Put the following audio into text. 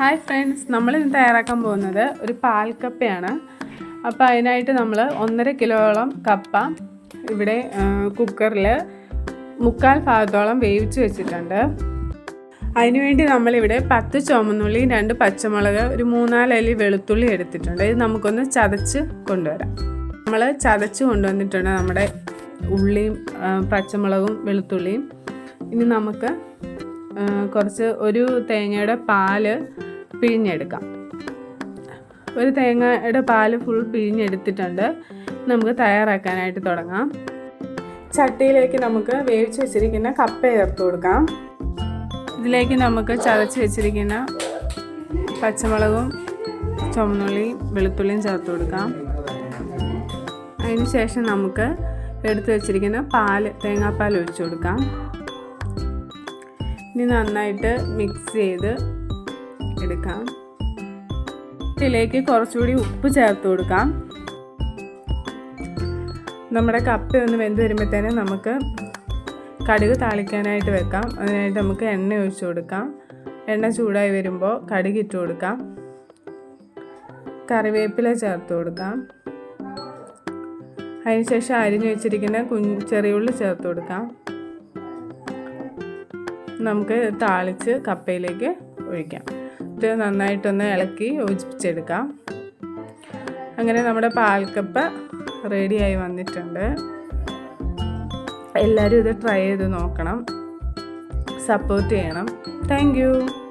Hi friends നമ്മൾ ഇന്ന് തയ്യാറാക്കാൻ പോകുന്നത് ഒരു പാൽ കപ്പയാണ്. അപ്പോൾ അതിനായിട്ട് നമ്മൾ ഒന്നര കിലോളം കപ്പ ഇവിടെ കുക്കറിൽ മുക്കാൽ ഭാഗത്തോളം വേവിച്ച് വെച്ചിട്ടുണ്ട്. അതിനുവേണ്ടി നമ്മളിവിടെ പത്ത് ചുമന്നുള്ളി രണ്ട് പച്ചമുളക് ഒരു മൂന്നാലല്ലി വെളുത്തുള്ളി എടുത്തിട്ടുണ്ട്. ഇത് നമുക്കൊന്ന് ചതച്ച് കൊണ്ടുവരാം. നമ്മൾ ചതച്ച് കൊണ്ടുവന്നിട്ടുണ്ട് നമ്മുടെ ഉള്ളിയും പച്ചമുളകും വെളുത്തുള്ളിയും. ഇനി നമുക്ക് കുറച്ച് ഒരു തേങ്ങയുടെ പാൽ പിഴിഞ്ഞെടുക്കാം. ഒരു തേങ്ങയുടെ പാൽ ഫുൾ പിഴിഞ്ഞെടുത്തിട്ടുണ്ട്. നമുക്ക് തയ്യാറാക്കാനായിട്ട് തുടങ്ങാം. ചട്ടിയിലേക്ക് നമുക്ക് വേവിച്ച് വെച്ചിരിക്കുന്ന കപ്പ ചേർത്ത് കൊടുക്കാം. ഇതിലേക്ക് നമുക്ക് ചതച്ച് വെച്ചിരിക്കുന്ന പച്ചമുളകും ചുമന്നുള്ളിയും വെളുത്തുള്ളിയും ചേർത്ത് കൊടുക്കാം. അതിന് ശേഷം നമുക്ക് എടുത്തു വെച്ചിരിക്കുന്ന പാൽ തേങ്ങാപ്പാൽ ഒഴിച്ചു കൊടുക്കാം. ഇനി നന്നായിട്ട് മിക്സ് ചെയ്ത് എടുക്കാം ഇതിലേക്ക് കുറച്ചുകൂടി ഉപ്പ് ചേർത്ത് കൊടുക്കാം. നമ്മുടെ കപ്പ ഒന്ന് വെന്ത് വരുമ്പോഴത്തേനും നമുക്ക് കടുക് താളിക്കാനായിട്ട് വെക്കാം. അതിനായിട്ട് നമുക്ക് എണ്ണ ഒഴിച്ചു കൊടുക്കാം. എണ്ണ ചൂടായി വരുമ്പോൾ കടുക് ഇട്ട് കൊടുക്കാം. കറിവേപ്പില ചേർത്ത് കൊടുക്കാം. അതിനുശേഷം അരിഞ്ഞു വെച്ചിരിക്കുന്ന കുഞ്ഞ് ചെറിയ ഉള്ളി ചേർത്ത് കൊടുക്കാം. നമുക്ക് താളിച്ച് കപ്പയിലേക്ക് ഒഴിക്കാം. ഇത് നന്നായിട്ടൊന്ന് ഇളക്കി യോജിപ്പിച്ചെടുക്കാം. അങ്ങനെ നമ്മുടെ പാൽക്കപ്പ റെഡിയായി വന്നിട്ടുണ്ട്. എല്ലാവരും ഇത് ട്രൈ ചെയ്ത് നോക്കണം. സപ്പോർട്ട് ചെയ്യണം. താങ്ക്